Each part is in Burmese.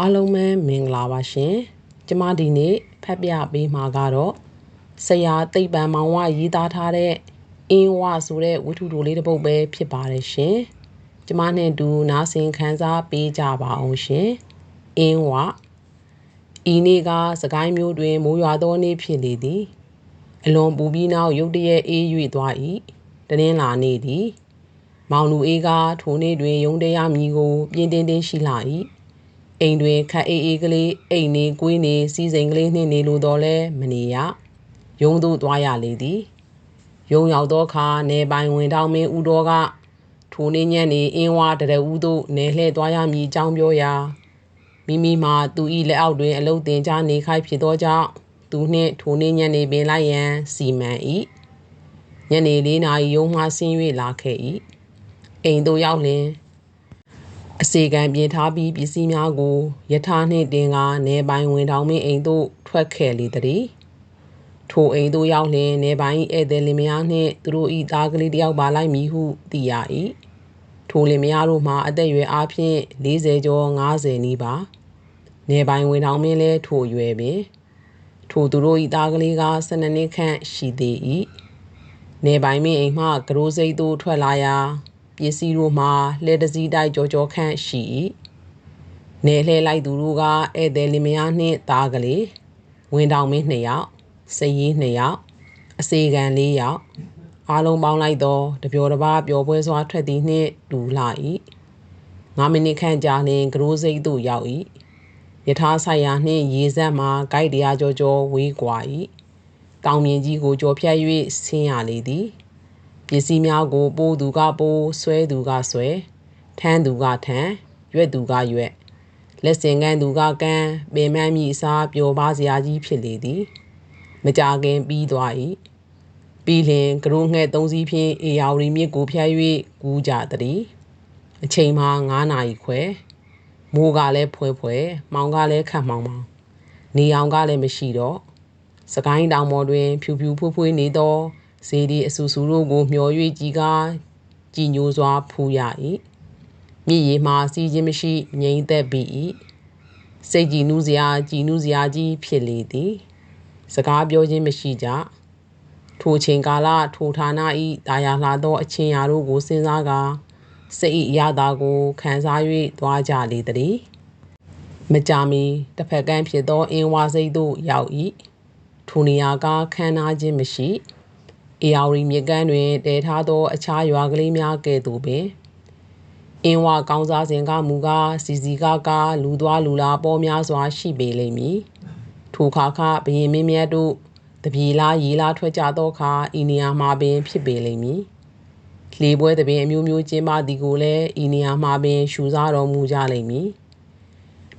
အားလုံးပဲမင်္ဂလာပါရှင်ကျမဒီနေ့ဖတ်ပြပေးမှာကတော့ဆရာသိပ္ပံမောင်ဝရေးသားထားတဲ့အင်းဝဆိုတဲ့ဝတ္ထုတိုလေးတစ်ပုဒ်ပဲဖြစ်ပါတယ်ရှင်ကျမနဲ့အတူနားဆင်ခန်းစားပေးကြပါအောင်ရှင်အင်းဝဤနေ့ကစကိုင်းမျိုးတွင်မိုးရွာသောနေ့ဖြစ်လေသည်အလွန်ပူပြီးနောက်ရုတ်တရက်အေး၍သွား၏တနင်္လာနေ့သည် မောင်လူအေးကထိုနေ့တွင်ရုံတရားမည်ကို ပြင်းတင်းတင်းရှိလာ၏ အိမ်တွင်ခက်အေးအေးကလေးအိမ်နေကွေးနေစီစိန်ကလေးနှင့်နေလိုတော့လဲမနေရရုံသို့သွားရလေသည်ရုံရောက်သောအခါနေပိုင်ဝင်တောင်းမင်းဦးတော်ကထိုနေ့ညနေအင်းဝါတရဦးသို့နေလှဲ့သွားရမည်အကြောင်းပြောရာမိမိမှာသူ၏လက်အောက်တွင်အလုတ်တင်ကြနေခိုက်ဖြစ်သောကြောင့်သူနှင့်ထိုနေ့ညနေပင်လိုက်ရန်စီမံ၏ညနေ၄နာရီရုံမှဆင်း၍လာခဲ့၏အိမ်သို့ရောက်လျင် အစီကံပြင်ထားပြီးပစ္စည်းများကိုယထာနှင့်တင်ကနေပိုင်ဝင်တောင်မင်းအိမ်သို့ထွက်ခဲ့လေသည်ထိုအိမ်သို့ရောက်လျင်နေပိုင်ဧည့်သည်လင်မယားနှင့်သူတို့၏သားကလေးတယောက်ပါလိုက်မည်ဟုသိရ၏ထိုလင်မယားတို့မှာအသက်အရွယ်အားဖြင့်40ကျော်50နီးပါနေပိုင်ဝင်တောင်မင်းလည်းထိုအရွယ်ပင်ထိုသူတို့၏သားကလေးက12နှစ်ခန့်ရှိသေး၏နေပိုင်မင်းအိမ်မှကရိုးစိတ်သို့ထွက်လာရာပ စ္စည်းတို့မှာလှဲတစည်းတိုက်ကြောကြောခန့်ရှိ၏နေလှဲလိုက်သူတို့ကဧည့်သည်လင်မယားနှင့်သားကလေးဝင်တောင်မင်း2ယောက်စည်ရီ2ယောက်အစေခံ4ယောက်အားလုံးပေါင်းလိုက်တော့တပျော်တစ်ပါးပျော်ပွဲစွာထွက်သည်နှင့်တူလာ၏9မိနစ်ခန့်ကြာလျှင်ကရိုးစိတ်သို့ရောက်၏ယထာဆိုင်ရာနှင့်ရေစက်မှာဂိုက်တရားကြောကြောဝေးကွာ၏တောင်မြင်ကြီးကိုကြော်ဖြတ်၍ဆင်းရလေသည် ပစ္စည်းများကိုပိုးသူကပိုးဆွဲသူကဆွဲထမ်းသူကထမ်းရွက်သူကရွက်လက်စင်ကန်သူကကန်ပင်မန်းမိအစားပျော်ပါစရာကြီးဖြစ်လေသည် မကြခင်ပြီးသွား၏ပြီးလျင်ကရိုးငှဲ့သုံးစီးဖြင့်အေယာဝတီမြစ်ကိုဖျက်၍ကူးကြသည်အချိန်မှာ9နာရီခွဲမိုးကလည်းဖွဲဖွဲမောင်ကလည်းခတ်မောင်မောင်နေအောင်ကလည်းမရှိတော့စကိုင်းတောင်ပေါ်တွင်ဖြူဖြူဖွေးဖွေးနေသော ဇေဒီအဆူဆူတို့ကိုမျော်၍ကြီးကားကြည်ညိုစွာဖူးရ၏မြည်ရည်မှစီးခြင်းမရှိငြိမ်သက်ပြီ၏စိတ်ကြည်နူးစရာကြည်နူးစရာကြီးဖြစ်လေသည်စကားပြောခြင်းမရှိကြထိုချိန်ကာလထိုဌာနဤတာယာလှသောအချင်းရာတို့ကိုစဉ်းစားကာစိတ်ဤအရသာကိုခံစား၍သွားကြလေသည်မကြမီတစ်ဖက်ကန်းဖြစ်သောအင်းဝါစိတ်သို့ရောက်၏ထိုနေရာကခမ်းနားခြင်းမရှိ အေယာဝတီမြစ်ကမ်းတွင်တည်ထားသော အခြားရွာကလေးများကဲ့သို့ပင်အင်းဝကောင်းစားစဉ်ကမူကားစီစီကားကားလူသွားလူလာပေါ်များစွာရှိပေလိမ့်မည်ထိုခါခဘရင်မင်းမြတ်တို့တပြေလားရေလားထွက်ကြသောအခါဤနေရာမှာပင် ဖြစ်ပေလိမ့်မည်လေပွဲတပင်အမျိုးမျိုးကျင်းပသည်ကိုလည်းဤနေရာမှာပင်ရှူစားတော်မူကြလိမ့်မည်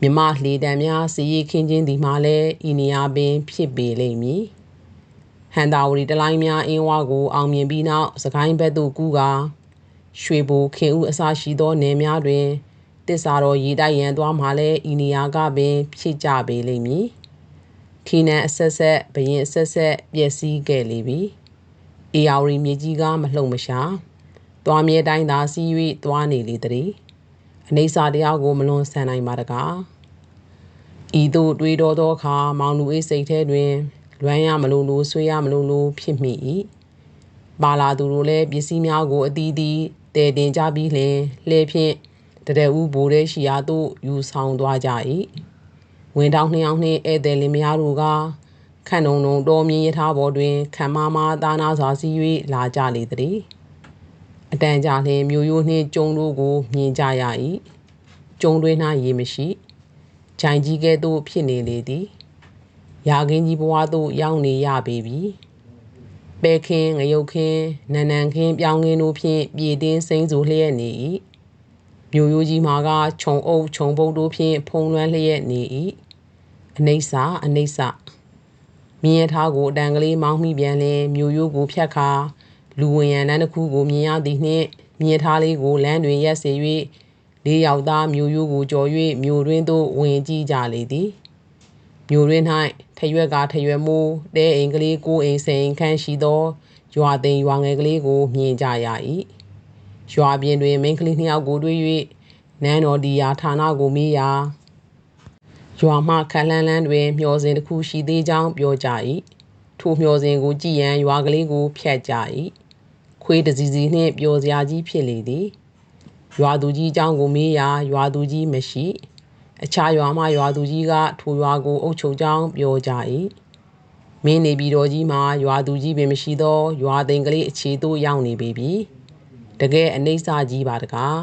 မြမလေတံများစီရီခင်းခြင်းဒီမှာလည်းဤနေရာပင် ဖြစ်ပေလိမ့်မည် ဟန်တာဝရီတလိုင်းများအင်းဝါကို အောင်မြင်ပြီးနောက်စကိုင်းဘက်သို့ကူးကာရွှေဘိုခင်ဦးအစရှိသောနယ်များတွင်တစ္ဆာတော်ရေတိုက်ရန်သွားမှလည်းဤနေရာကပင် ဖြစ်ကြပေလိမ့်မည်ခီနန်အဆက်ဆက်ဘရင်အဆက်ဆက်ပျက်စီးခဲ့လေပြီအေယာဝရီမြေကြီးကမလှုပ်မရှာသွားမြဲတိုင်းသာစီး၍သွားနေလေသည်အနေစာတရားကိုမလွန်ဆန်နိုင်ပါတကားဤသို့တွေးတော်သောအခါမောင်လူအေးစိတ်ထဲတွင် လွမ်းရမလို့လို့ဆွေးရမလို့လို့ဖြစ်မိ၏ပါလာသူတို့လည်းပစ္စည်းများကိုအသီးသီးတည်တင်ကြပြီးလျှင်လှဲဖြင့်တရဦးဘိုးတဲ့ရှိရာသို့ယူဆောင်သွားကြ၏ဝင်တောင်းနှစ်ယောက်နှင့်ဧည့်သည်လင်မယားတို့ကခန့်ုံုံတော်မြင်ရထားပေါ်တွင်ခံမမသားနာစွာစီး၍လာကြလေသည်အတန်ကြာလျင်မြို့ရိုးနှင့်ကျုံတို့ကိုမြင်ကြရ၏ကျုံတွင်၌ရေမရှိဂျိုင်ကြီးကဲ့သို့ဖြစ်နေလေသည် ရာခင်းကြီးဘဝသို့ရောက်နေရပေပြီပဲခင်းငရုတ်ခင်းနန်နန်ခင်းပြောင်းခင်းတို့ဖြင့်ပြည်တင်းစိမ့်ဆိုလျက်နေ၏မြို့ရိုးကြီးမှာကခြုံအုပ်ခြုံပုတ်တို့ဖြင့်ဖုံလွှမ်းလျက်နေ၏အနိစ္စအနိစ္စမြင်ရထားကိုအတန်ကလေးမောင်းမိပြန်လင်မြို့ရိုးကိုဖြတ်ခါလူဝင်ရန်တန်းတစ်ခုကိုမြင်ရသည်နှင့်မြင်ထားလေးကိုလမ်းတွင်ရက်စေ၍လေးယောက်သားမြို့ရိုးကိုကြော်၍မြို့တွင်သို့ဝင်ကြည့်ကြလေသည်မြို့တွင်၌ ထရွက်ကထရွက်မိုးတဲအိမ်ကလေးကိုအိမ်စိန်ခန့်ရှိသောရွာသိမ်ရွာငယ်ကလေးကိုမြင်ကြရ၏ရွာပြင်တွင်မိန်းကလေးနှစ်ယောက်ကိုတွေ့၍နန်းတော်ဒီယာဌာနကိုမေးရာရွာမှခက်လန်းလန်းတွင်မျောစဉ်တစ်ခုရှိသေးကြောင်းပြောကြ၏ထိုမျောစဉ်ကိုကြည်ရန်ရွာကလေးကိုဖျက်ကြ၏ခွေးတစည်းစည်းနှင့်ပျော်စရာကြီးဖြစ်လေသည်ရွာသူကြီးအကြောင်းကိုမေးရာရွာသူကြီးမရှိ အခြားရွာမှရွာသူကြီးကထိုရွာကိုအုပ်ချုပ်ကြောင်းပြောကြ၏မင်းနေပြည်တော်ကြီးမှာရွာသူကြီးပင်မရှိသော ရွာသိမ်ကလေးအခြေသို့ရောက်နေပေပြီတကယ်အနှိမ့်စကြီးပါတကား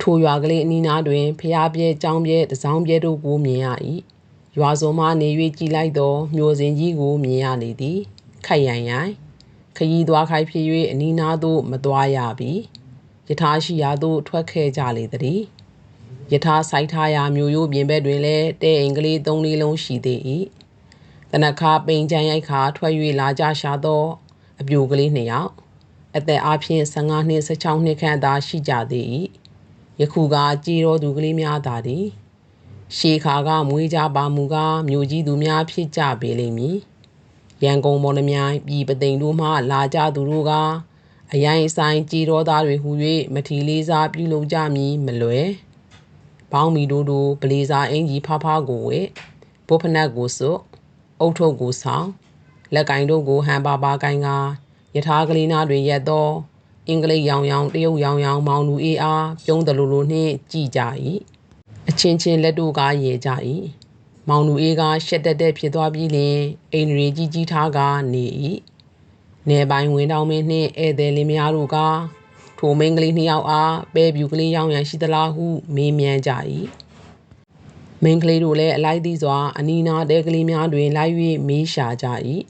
ထိုရွာကလေးအနီးနားတွင်ဖျားပြဲကြောင်းပြဲတစောင်းပြဲတို့ကိုမြင်ရ၏ရွာစုံမှနေ၍ကြည်လိုက်သောမျိုးစင်ကြီးကိုမြင်ရလေသည်ခိုက်ရန်ရိုင်ခရီးသွားခိုက်ဖြစ်၍အနီးနားသို့မသွားရပြီယထာရှိရာသို့ထွက်ခဲ့ကြလေသည် ယထာဆိုင်ထားရာမြို့ရိုးပြင်ဘက်တွင်လည်းတဲအိမ်ကလေးသုံးလေးလုံးရှိသေး၏တနခါပိန်ချမ်းရိုက်ခါထွက်၍လာကြရှာသောအပြိုကလေးနှစ်ယောက်အသက်အားဖြင့်15နှစ်16နှစ်ခန့်သာရှိကြသေး၏ယခုကကြေတော်သူကလေးများသာသည်ရှေခါကမွေးကြပါမူကားမြို့ကြီးသူများဖြစ်ကြပေလိမ့်မည်ရန်ကုန်မော်လမြိုင်ပြည်ပသိမ်တို့မှလာကြသူတို့ကအရိုင်းဆိုင်ကြေတော်သားတွေဟူ၍မထီလေးစားပြုလုပ်ကြမည်မလွယ် ဘောင်းမီတို့တို့ဗလေစာအင်ကြီးဖဖကိုဝဲဘုဖနက်ကိုစွတ်အုတ်ထုတ်ကိုဆောင်လက်ကင်တို့ကိုဟန်ပါပါကိုင်ကယထာကလေးနာတွင်ရက်သောအင်္ဂလိပ်ရောင်ရောင်တရုတ်ရောင်ရောင်မောင်လူအေးအားပြုံးတယ်လို့လို့နှင့်ကြည်ကြ၏အချင်းချင်းလက်တို့ကရေကြ၏မောင်လူအေးကရှက်တက်တက်ဖြစ်သွားပြီးလျှင်အိမ်ရီကြီးကြီးထားကနေ၏နေပိုင်းဝင်တောင်မင်းနှင့်ဧည့်သည်လင်မယားတို့က ထိုမင်းကလေးနှစ်ယောက်အားပဲပြူကလေးရောင်းရန်ရှိသလားဟုမေးမြန်းကြ၏မင်းကလေးတို့လည်းအလိုက်သည့်စွာအနီးနားတဲကလေးများတွင်လိုက်၍မေးရှာကြ၏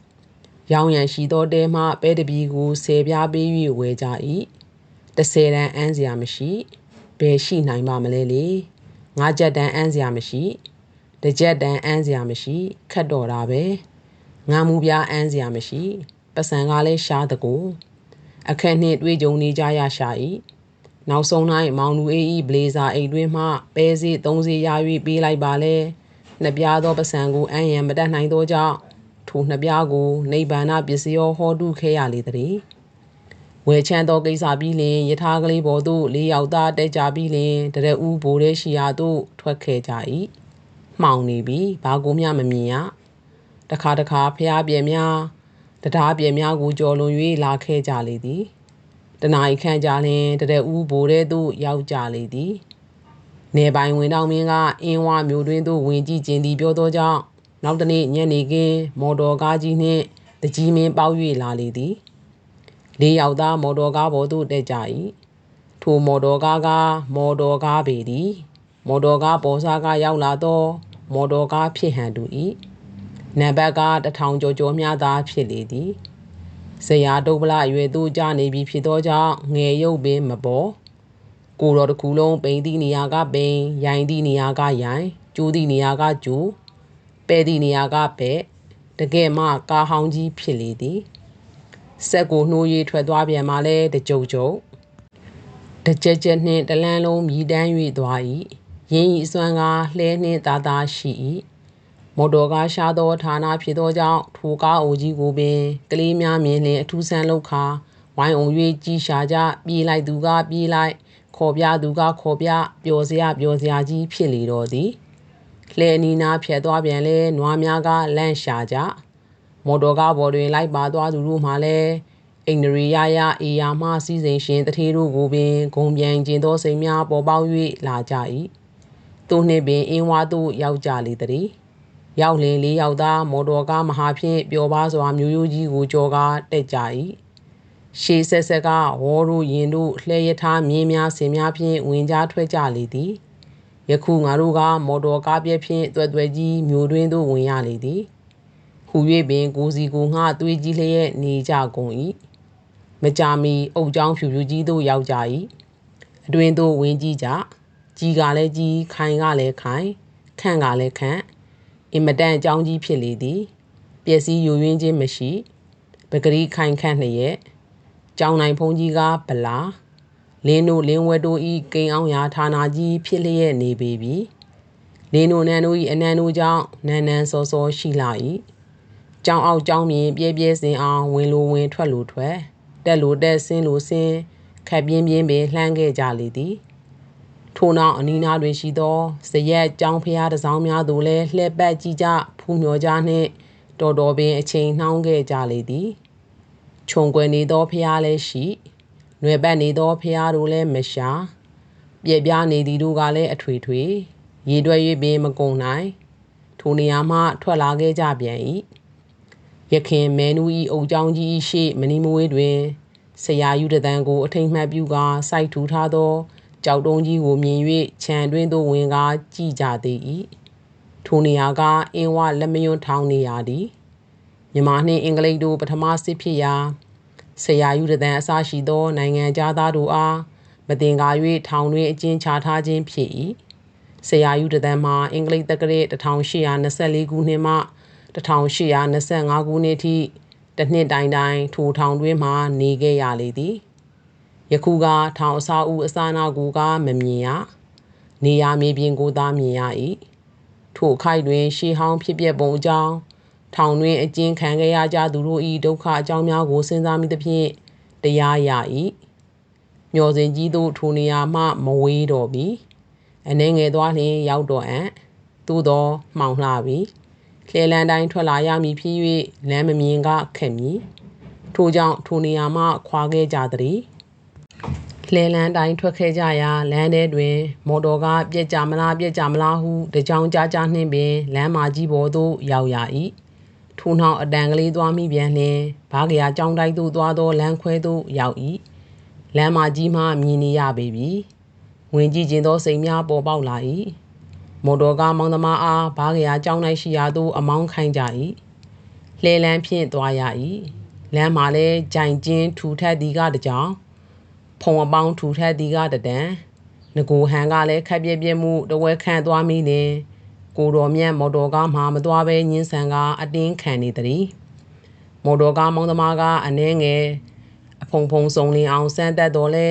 ရောင်းရန်ရှိသောတဲမှပဲတပီကိုဆယ်ပြားပေး၍ဝယ်ကြ၏တစ်ဆယ်တန်းအန်းစရာမရှိဘယ်ရှိနိုင်ပါမလဲလေငါးချက်တန်းအန်းစရာမရှိတစ်ချက်တန်းအန်းစရာမရှိခတ်တော်တာပဲငါမူပြားအန်းစရာမရှိပစံကလည်းရှားတကူ အခက်နှင့်တွေးကြုံနေကြရရှာ၏နောက်ဆုံး၌မောင်လူအေးဤဘလေဇာအိတ်တွင်မှပဲစီသုံးစီရ၍ပေးလိုက်ပါလေနှစ်ပြားသောပစံကိုအံ့ရံမတတ်နိုင်သောကြောင့်ထိုနှစ်ပြားကိုနိဗ္ဗာန်ပစ္စယောဟောတုခဲရလေသည်ဝယ်ချမ်းသောကိစ္စပြီးလင်ယထာကလေးပေါ်သို့လေးယောက်သားတက်ကြပြီးလင်တရဦးဘိုးတဲ့ရှိရာသို့ထွက်ခဲ့ကြ၏မှောင်နေပြီဘာကိုမျှမမြင်ရတခါတခါဖျားပြဲများ တရားပြဲများကိုကြော်လွန်၍လာခဲ့ကြလေသည်တနာဤခန့်ကြလင်တရဦးဘိုးတဲ့သို့ရောက်ကြလေသည်နေပိုင်ဝင်တော်မင်းကအင်းဝမျိုးတွင်သို့ဝင်ကြည့်ခြင်းသည်ပြောသောကြောင့်နောက်တနေ့ညနေခင်းမော်တော်ကားကြီးနှင့်တကြီးမင်းပေါက်၍လာလေသည်လေးယောက်သားမော်တော်ကားပေါ်သို့တက်ကြ၏ထိုမော်တော်ကားကမော်တော်ကားပေသည်မော်တော်ကားပေါ်စားကရောက်လာသောမော်တော်ကားဖြစ်ဟန်တူ၏ နံပါတ်ကတထောင်ကျော်ကျော်များသာဖြစ်လေသည်ဇရာဒုပလအရွယ်သို့ကြာနေပြီဖြစ်သောကြောင့်ငယ်ရုပ်ပင်မပေါ်ကိုတော်တစ်ခုလုံးပိန်သည့်နေရာကပိန်ရိုင်သည့်နေရာကရိုင်ကျိုးသည့်နေရာကကျိုးပဲ့သည့်နေရာကပဲ့တကယ်မှကားဟောင်းကြီးဖြစ်လေသည်ဆက်ကိုနှိုး၍ထွက်သွားပြန်မှလဲတကြုံကြုံတကြက်ကြက်နှင့်တလန်းလုံးမြည်တမ်း၍သွား၏ရင်းဤစွမ်းကားလှဲနှင့်သားသားရှိ၏ မော်တော်ကားရှားသောဌာနဖြစ်သောကြောင့်ထိုကားအိုကြီးကိုပင်ကလေးများမြင်လျင်အထူးဆန်းလောက်ခါဝိုင်းအောင်၍ကြီးရှာကြပြေးလိုက်သူကပြေးလိုက် ခေါ်ပြသူကခေါ်ပြပျော်စရာပျော်စရာကြီးဖြစ်လေတော့သည်လှဲနီနာဖြတ်သွားပြန်လဲနွားများကလန့်ရှာကြမော်တော်ကားပေါ်တွင်လိုက်ပါသွားသူတို့မှလည်းအိန္ဒြေယယအေယာမစီစဉ်ရှင်တထေးတို့ကိုပင်ဂုံပြန်ကျင်သောစိတ်များပေါ်ပေါက်၍လာကြ၏သူနှင့်ပင်အင်းဝါသို့ရောက်ကြလေသည် ရောက်လင်လေးယောက်သားမော်တော်ကားမဟာဖြင့်ပျော်ပါစွာမျိုးရိုးကြီးကိုကြော်ကားတက်ကြ၏ရှေးဆက်ဆက်ကဝေါ်တို့ရင်တို့လှဲရထားမြင်းများဆင်များဖြင့်ဝင်ကြားထွက်ကြလေသည်ယခုငါတို့ကမော်တော်ကားပြည့်ဖြင့်တွယ်တွယ်ကြီးမျိုးတွင်သို့ဝင်ရလေသည်ဟူ၍ပင်ကိုစီကိုငှသွေးကြီးလျက်နေကြကုန်၏မကြာမီအုတ်ချောင်းဖြူဖြူကြီးသို့ရောက်ကြ၏အတွင်သို့ဝင်ကြည့်ကြကြီးကလည်းကြီးခိုင်ကလည်းခိုင်ခန့်ကလည်းခန့် အင်မတန်အကြောင်းကြီးဖြစ်လေသည်ပျက်စီးယိုယွင်းခြင်းမရှိပဂရီခိုင်ခန့်လျက်ကြောင်နိုင်ဖုံးကြီးကဗလာလင်းတို့လင်းဝဲတို့ဤကိန်းအောင်ရာဌာနာကြီးဖြစ်လျက်နေပေပြီလင်းတို့နန်းတို့ဤအနံတို့ကြောင့်နန်းနန်းစောစောရှိလာ၏ကြောင်အောက်ကြောင်မြင်ပြဲပြဲစင်အောင်ဝင်လိုဝင်ထွက်လိုထွက်တက်လိုတက်ဆင်းလိုဆင်းခက်ပြင်းပြင်းပင်လှမ်းခဲ့ကြလေသည် ထို့နောက်အနီးနားတွင်ရှိသောဇရက်ကြောင်းဖျားတစ်စောင်းများသို့လည်းလှည့်ပတ်ကြည့်ကြဖူးမြော်ကြနှင့်တော်တော်ပင်အချိန်နှောင်းခဲ့ကြလေသည်ခြုံကွယ်နေသောဖျားလည်းရှိ၊နှွယ်ပတ်နေသောဖျားတို့လည်းမရှာပြည့်ပြားနေသည်တို့ကလည်းအထွေထွေရေတွက်၍ပင်မကုန်နိုင်ထိုနေရာမှထွက်လာခဲ့ကြပြန်၏ရခင်မဲနူဤအုပ်ကြောင်းကြီး၏ရှေ့မနီမဝေးတွင်ဆရာယူတသန်ကိုအထိန်မှတ်ပြုကာစိုက်ထူထားသော ကြောက်တုံးကြီးကိုမြင်၍ခြံတွင်သို့ဝင်ကားကြည့်ကြသေး၏ထိုနေရာကအင်းဝလက်မယွန်းထောင်းနေရာသည်မြန်မာနှင့်အင်္ဂလိပ်တို့ပထမစစ်ဖြစ်ရာဆရာယူတသန်အစရှိသော နိုင်ငံသားတို့အားမတင်ကား၍ထောင်တွင်အကျဉ်းချထားခြင်းဖြစ်၏ဆရာယူတသန်မှာအင်္ဂလိပ်တက္ကရာ1824ခုနှစ်မှ1825ခုနှစ်ထိတစ်နှစ်တိုင်တိုင်ထိုထောင်တွင်မှနေခဲ့ရလေသည် ယခုကထောင်အစာဦးအစာနာကိုကမမြင်ရနေရမြေပြင်ကိုသာမြင်ရ၏ထိုအခိုက်တွင် ရှေးဟောင်းဖြစ်ပျက်ပုံအကြောင်းထောင်တွင်အကျဉ်းခံခဲ့ရကြသူတို့၏ဒုက္ခအကြောင်းများကိုစဉ်းစားမိသဖြင့်တရားရ၏မျောစဉ်ကြီးတို့ထိုနေရာမှမဝေးတော့ပြီအနေငယ်သွားလျင်ရောက်တော့အံ့သို့သောမှောင်လှပြီလှဲလန်းတိုင်းထွက်လာရမည်ဖြစ်၍လမ်းမမြင်ကခက်မည်ထို့ကြောင့်ထိုနေရာမှခွာခဲ့ကြသည် လှဲလန်းတိုင်းထွက်ခဲ့ကြရာလမ်းထဲတွင် မော်တော်ကားပြက်ကြမလားပြက်ကြမလားဟုတကြောင်ကြားကြားနှင့်ပင်လမ်းမကြီးပေါ်သို့ရောက်ရ၏ထို့နောက်အတန်ကလေးသွားမိပြန်လျင်ဘားကရာကြောင်းတိုက်သို့သွားသောလမ်းခွဲသို့ရောက်၏လမ်းမကြီးမှမြင်နေရပေပြီဝင်ကြည့်ခြင်းသောစိတ်များပေါ်ပေါက်လာ၏မော်တော်ကားမောင်သမားအားဘားကရာကြောင်းတိုက်ရှိရာသို့အမောင်းခိုင်းကြ၏လှဲလန်းဖြင့်သွားရ၏လမ်းမှာလည်းဂျိုင်ကျင်းထူထပ်သည်ကတကြောင် ဖုံအပေါင်းထူထပ်သည်ကတတန်ငကိုဟန်ကလည်းခက်ပြက်ပြက်မှုတဝဲခန့်သွားမိနေကိုတော်မြတ်မော်တော်ကားမှမသွားဘဲညင်းဆန်ကအတင်းခံနေသည်မော်တော်ကားမောင်သမားကအနှဲငယ်အဖုံဖုံစုံလင်အောင်စမ်းတက်တော်လဲ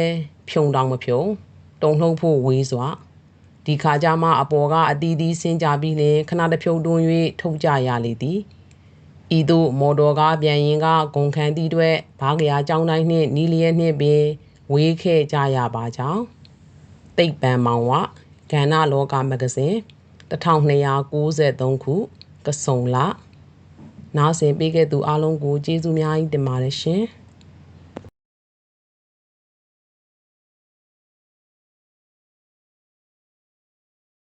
ဖြုံတောင်မဖြုံတုံလှုပ်ဖို့ဝေးစွာဒီခါကြမှအပေါ်ကအတီးတီးဆင်းကြပြီးလင်ခဏတစ်ဖြုတ်တွန်း၍ထုတ်ကြရလေသည်ဤသို့မော်တော်ကားပြန်ရင်ကဂုံခန်းသည့်အတွက်ဘားကရာကြောင်းတိုင်းနှင့်နီးလျက်နှင့်ပင် ဝေးခဲ့ကြရပါကြောင်းတိတ်ပံမောင်ဝကဏ္ဍလောကမဂ္ဂဇင်း1293ခုကစုံလနားဆင်ပေးခဲ့သူအားလုံးကိုကျေးဇူးများတင်ပါတယ်ရှင်။